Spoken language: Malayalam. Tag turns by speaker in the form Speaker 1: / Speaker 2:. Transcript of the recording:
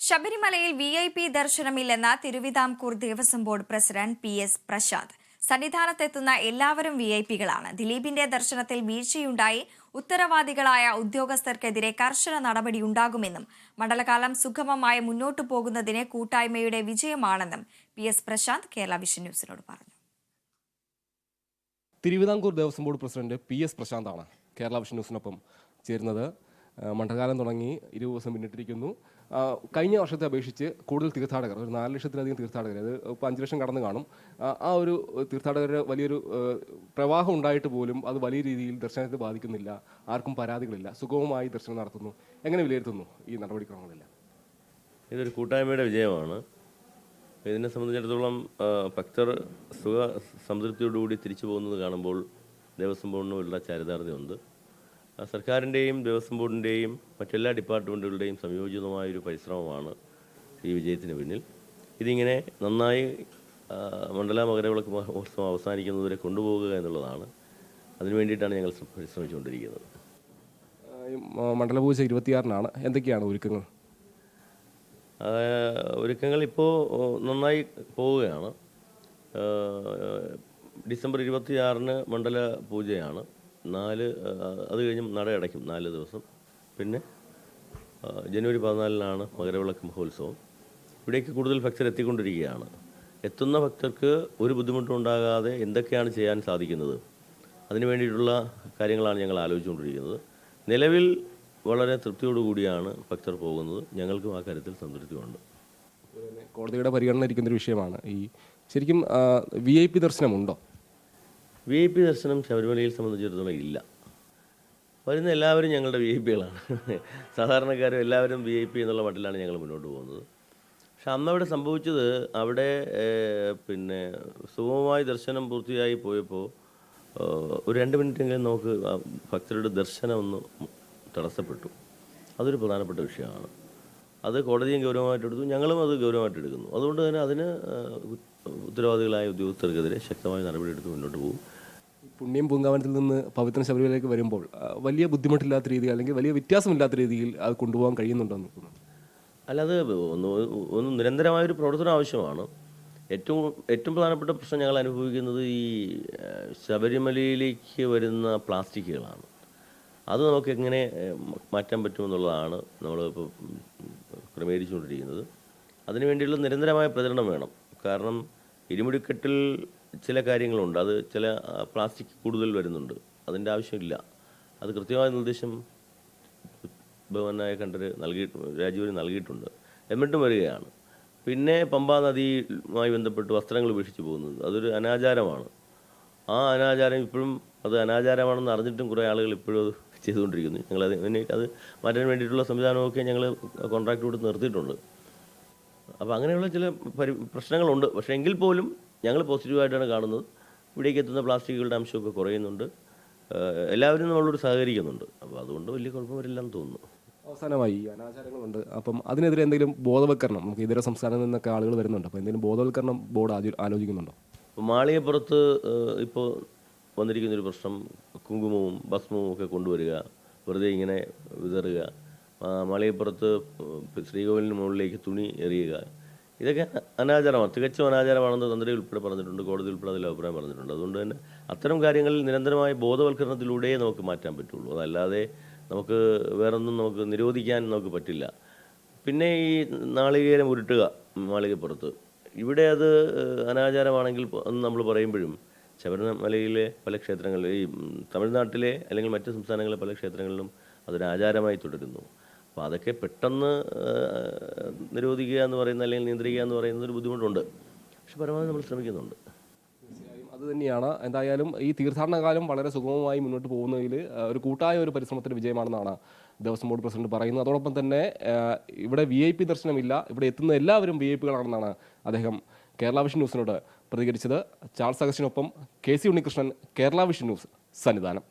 Speaker 1: ശബരിമലയിൽ V I P ദർശനമില്ലെന്ന Thiruvithamkoor Devaswom board president P S Prasanth. സന്നിധാനത്തെത്തുന്ന എല്ലാവരും വി ഐ പികളാണ്. ദിലീപിന്റെ ദർശനത്തിൽ വീഴ്ചയുണ്ടായി ഉത്തരവാദികളായ ഉദ്യോഗസ്ഥർക്കെതിരെ കർശന നടപടി ഉണ്ടാകുമെന്നും മണ്ഡലകാലം സുഗമമായി മുന്നോട്ടു പോകുന്നതിന് കൂട്ടായ്മയുടെ വിജയമാണെന്നും P S Prasanth Kerala vision ന്യൂസിനോട് പറഞ്ഞു.
Speaker 2: Thiruvithamkoor Devaswom board president P S പ്രശാന്താണ് Kerala vision ന്യൂസിനൊപ്പം ചേരുന്നത്. മണ്ഡലകാലം തുടങ്ങി ഇരുപത് ദിവസം പിന്നിട്ടിരിക്കുന്നു. കഴിഞ്ഞ വർഷത്തെ അപേക്ഷിച്ച് കൂടുതൽ തീർത്ഥാടകർ ഒരു നാല് ലക്ഷത്തിലധികം തീർത്ഥാടകർ അത് ഇപ്പോൾ അഞ്ച് ലക്ഷം കടന്നു കാണും. ആ, ഒരു തീർത്ഥാടകരുടെ വലിയൊരു പ്രവാഹം ഉണ്ടായിട്ട് പോലും അത് വലിയ രീതിയിൽ ദർശനത്തെ ബാധിക്കുന്നില്ല. ആർക്കും പരാതികളില്ല. സുഗമമായി ദർശനം നടത്തുന്നു. എങ്ങനെ വിലയിരുത്തുന്നു ഈ നടപടിക്രമങ്ങളെല്ലാം?
Speaker 3: ഇതൊരു കൂട്ടായ്മയുടെ വിജയമാണ്. ഇതിനെ സംബന്ധിച്ചിടത്തോളം ഭക്തർ സുഖ സംതൃപ്തിയോടുകൂടി തിരിച്ചു പോകുന്നത് കാണുമ്പോൾ ദേവസ്വം ബോർഡിനുള്ള ചരിതാർത്ഥ്യമുണ്ട്. സർക്കാരിന്റെയും ദേവസ്വം ബോർഡിന്റെയും മറ്റെല്ലാ ഡിപ്പാർട്ട്മെന്റുകളുടെയും സംയോജിതമായൊരു പരിശ്രമമാണ് ഈ വിജയത്തിന് പിന്നിൽ. ഇതിങ്ങനെ നന്നായി മണ്ഡല മകരവിളക്ക് മഹോത്സവം അവസാനിക്കുന്നതുവരെ കൊണ്ടുപോകുക എന്നുള്ളതാണ്. അതിനു വേണ്ടിയിട്ടാണ് ഞങ്ങൾ ശ്ര- പരിശ്രമിച്ചുകൊണ്ടിരിക്കുന്നത്.
Speaker 2: മണ്ഡലപൂജ ഇരുപത്തിയാറിനാണ്. എന്തൊക്കെയാണ് ഒരുക്കങ്ങൾ?
Speaker 3: ഒരുക്കങ്ങൾ ഇപ്പോൾ നന്നായി പോവുകയാണ്. ഡിസംബർ ഇരുപത്തിയാറിന് മണ്ഡല പൂജയാണ്. നാല് അത് കഴിഞ്ഞ് നട അടയ്ക്കും നാല് ദിവസം. പിന്നെ ജനുവരി പതിനാലിനാണ് മകരവിളക്ക് മഹോത്സവം. ഇവിടേക്ക് കൂടുതൽ ഭക്തർ എത്തിക്കൊണ്ടിരിക്കുകയാണ്. എത്തുന്ന ഭക്തർക്ക് ഒരു ബുദ്ധിമുട്ടും ഉണ്ടാകാതെ എന്തൊക്കെയാണ് ചെയ്യാൻ സാധിക്കുന്നത്? അതിനു വേണ്ടിയിട്ടുള്ള കാര്യങ്ങളാണ് ഞങ്ങൾ ആലോചിച്ചുകൊണ്ടിരിക്കുന്നത്. നിലവിൽ വളരെ തൃപ്തിയോടുകൂടിയാണ് ഭക്തർ പോകുന്നത്. ഞങ്ങൾക്കും ആ കാര്യത്തിൽ സംതൃപ്തിയുണ്ട്.
Speaker 2: കോടതിയുടെ പരിഗണന ഇരിക്കുന്നൊരു വിഷയമാണ്. ഈ ശരിക്കും വി ഐ പി ദർശനമുണ്ടോ?
Speaker 3: വി ഐ പി ദർശനം ശബരിമലയിൽ സംബന്ധിച്ചിടത്തോളം ഇല്ല. വരുന്ന എല്ലാവരും ഞങ്ങളുടെ വി ഐ പികളാണ് സാധാരണക്കാരും എല്ലാവരും വി ഐ പി എന്നുള്ള മട്ടിലാണ് ഞങ്ങൾ മുന്നോട്ട് പോകുന്നത്. പക്ഷെ അന്നവിടെ സംഭവിച്ചത് അവിടെ പിന്നെ സുഗമമായി ദർശനം പൂർത്തിയായി പോയപ്പോൾ ഒരു രണ്ട് മിനിറ്റെങ്കിലും നമുക്ക് ഭക്തരുടെ ദർശനം ഒന്ന് തടസ്സപ്പെട്ടു. അതൊരു പ്രധാനപ്പെട്ട വിഷയമാണ്. അത് കോടതിയും ഗൗരവമായിട്ട് എടുത്തു. ഞങ്ങളും അത് ഗൗരവമായിട്ട് എടുക്കുന്നു. അതുകൊണ്ട് തന്നെ അതിന് ഉത്തരവാദികളായ ഉദ്യോഗസ്ഥർക്കെതിരെ ശക്തമായ നടപടിയെടുത്ത് മുന്നോട്ട് പോകും.
Speaker 2: പുണ്യം പൂങ്കാവനത്തിൽ നിന്ന് പവിത്ര ശബരിമലയിലേക്ക് വരുമ്പോൾ വലിയ ബുദ്ധിമുട്ടില്ലാത്ത രീതിയിൽ അല്ലെങ്കിൽ വലിയ വ്യത്യാസമില്ലാത്ത രീതിയിൽ അത് കൊണ്ടുപോകാൻ കഴിയുന്നുണ്ടോ എന്ന് തോന്നുന്നു
Speaker 3: അല്ലാതെ ഒന്ന് ഒന്ന് നിരന്തരമായൊരു പ്രവർത്തനം ആവശ്യമാണ്. ഏറ്റവും ഏറ്റവും പ്രധാനപ്പെട്ട പ്രശ്നം ഞങ്ങൾ അനുഭവിക്കുന്നത് ഈ ശബരിമലയിലേക്ക് വരുന്ന പ്ലാസ്റ്റിക്കുകളാണ്. അത് നമുക്ക് എങ്ങനെ മാറ്റാൻ പറ്റുമെന്നുള്ളതാണ് നമ്മൾ ഇപ്പോൾ ക്രമീകരിച്ചുകൊണ്ടിരിക്കുന്നത്. അതിനുവേണ്ടിയുള്ള നിരന്തരമായ പ്രചരണം വേണം. കാരണം ഇരുമുടിക്കെട്ടിൽ ചില കാര്യങ്ങളുണ്ട്. അത് ചില പ്ലാസ്റ്റിക് കൂടുതൽ വരുന്നുണ്ട്. അതിന്റെ ആവശ്യമില്ല. അത് കൃത്യമായ നിർദ്ദേശം ബഹുമാനായ കണ്ടര് നൽകി രാജീവിന് നൽകിയിട്ടുണ്ട്. എന്നിട്ടും വരികയാണ്. പിന്നെ പമ്പാ നദിയുമായി ബന്ധപ്പെട്ട് വസ്ത്രങ്ങൾ ഉപേക്ഷിച്ച് പോകുന്നത്. അതൊരു അനാചാരമാണ്. ആ അനാചാരം ഇപ്പോഴും അത് അനാചാരമാണെന്ന് അറിഞ്ഞിട്ടും കുറേ ആളുകൾ ഇപ്പോഴും അത് ചെയ്തുകൊണ്ടിരിക്കുന്നു. ഞങ്ങൾ അതിന് അത് മാറ്റാൻ വേണ്ടിയിട്ടുള്ള സംവിധാനമൊക്കെ ഞങ്ങൾ കോൺട്രാക്ട് കൊടുത്ത് നിർത്തിയിട്ടുണ്ട്. അപ്പോൾ അങ്ങനെയുള്ള ചില പരി പ്രശ്നങ്ങളുണ്ട്. പക്ഷേ എങ്കിൽ പോലും ഞങ്ങൾ പോസിറ്റീവായിട്ടാണ് കാണുന്നത്. ഇവിടേക്ക് എത്തുന്ന പ്ലാസ്റ്റിക്കുകളുടെ അംശമൊക്കെ കുറയുന്നുണ്ട്. എല്ലാവരും നമ്മളോട് സഹകരിക്കുന്നുണ്ട്. അപ്പോൾ അതുകൊണ്ട് വലിയ കുഴപ്പം വരില്ലെന്ന് തോന്നുന്നു.
Speaker 2: അവസാനമായി ഈ അനാചാരങ്ങളുണ്ട്. അപ്പം അതിനെതിരെ എന്തെങ്കിലും ബോധവൽക്കരണം നമുക്ക് ഇതര സംസ്ഥാനങ്ങളിൽ നിന്നൊക്കെ ആളുകൾ വരുന്നുണ്ട്? അപ്പോൾ എന്തെങ്കിലും ബോധവൽക്കരണം ബോർഡ് ആദ്യം ആലോചിക്കുന്നുണ്ടോ?
Speaker 3: മാളികപ്പുറത്ത് ഇപ്പോൾ വന്നിരിക്കുന്നൊരു പ്രശ്നം കുങ്കുമവും ഭസ്മവും ഒക്കെ കൊണ്ടുവരിക വെറുതെ ഇങ്ങനെ വിതറുക മാളികപ്പുറത്ത് ശ്രീകോവിലിന് മുകളിലേക്ക് തുണി എറിയുക ഇതൊക്കെ അനാചാരമാണ്. തികച്ചും അനാചാരമാണെന്ന് തന്ത്രി ഉൾപ്പെടെ പറഞ്ഞിട്ടുണ്ട് കോടതി ഉൾപ്പെടെ അതിൽ അഭിപ്രായം പറഞ്ഞിട്ടുണ്ട്. അതുകൊണ്ട് തന്നെ അത്തരം കാര്യങ്ങളിൽ നിരന്തരമായ ബോധവൽക്കരണത്തിലൂടെ നമുക്ക് മാറ്റാൻ പറ്റുള്ളൂ. അതല്ലാതെ നമുക്ക് വേറൊന്നും നമുക്ക് നിരോധിക്കാൻ നമുക്ക് പറ്റില്ല. പിന്നെ ഈ നാളികേരം ഉരുട്ടുക മാളികപ്പുറത്ത്. ഇവിടെ അത് അനാചാരമാണെങ്കിൽ എന്ന് നമ്മൾ പറയുമ്പോഴും ശബരിമലയിലെ പല ക്ഷേത്രങ്ങളിലും ഈ തമിഴ്നാട്ടിലെ അല്ലെങ്കിൽ മറ്റ് സംസ്ഥാനങ്ങളിലെ പല ക്ഷേത്രങ്ങളിലും അതൊരു ആചാരമായി തുടരുന്നു. അപ്പോൾ അതൊക്കെ പെട്ടെന്ന് നിരോധിക്കുക എന്ന് പറയുന്ന അല്ലെങ്കിൽ നിയന്ത്രിക്കുക എന്ന് പറയുന്ന ഒരു ബുദ്ധിമുട്ടുണ്ട്. പക്ഷെ പരമാവധി നമ്മൾ ശ്രമിക്കുന്നുണ്ട്.
Speaker 2: അത് തന്നെയാണ്. എന്തായാലും ഈ തീർത്ഥാടന കാലം വളരെ സുഗമമായി മുന്നോട്ട് പോകുന്നതിൽ ഒരു കൂട്ടായ ഒരു പരിശ്രമത്തിന്റെ വിജയമാണെന്നാണ് ദേവസ്വം ബോർഡ് പ്രസിഡന്റ് പറയുന്നത്. അതോടൊപ്പം തന്നെ ഇവിടെ വി ഐ പി ദർശനമില്ല. ഇവിടെ എത്തുന്ന എല്ലാവരും വി ഐ പികളാണെന്നാണ് അദ്ദേഹം കേരള വിഷൻ ന്യൂസിനോട് പ്രതികരിച്ചത്. Charles അഗസ്റ്റിനൊപ്പം K C Unnikrishnan Kerala vision news Sannidhanam.